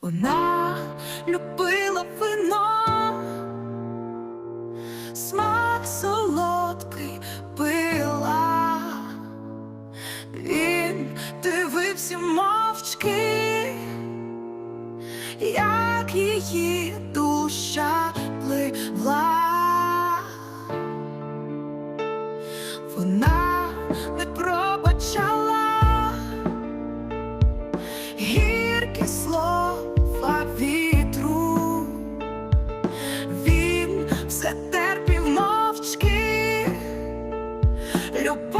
Вона любила вино, смак солодкий пила, він дивився мовчки, як її душа пливла. Вона не пробачала. pero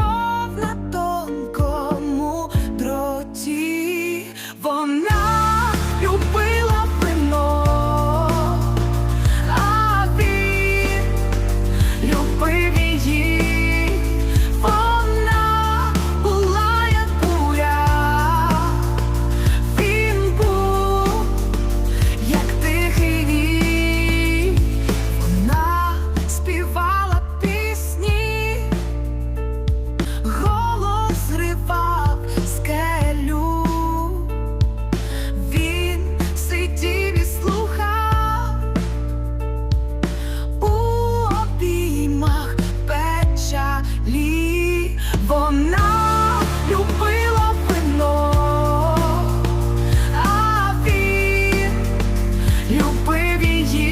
give you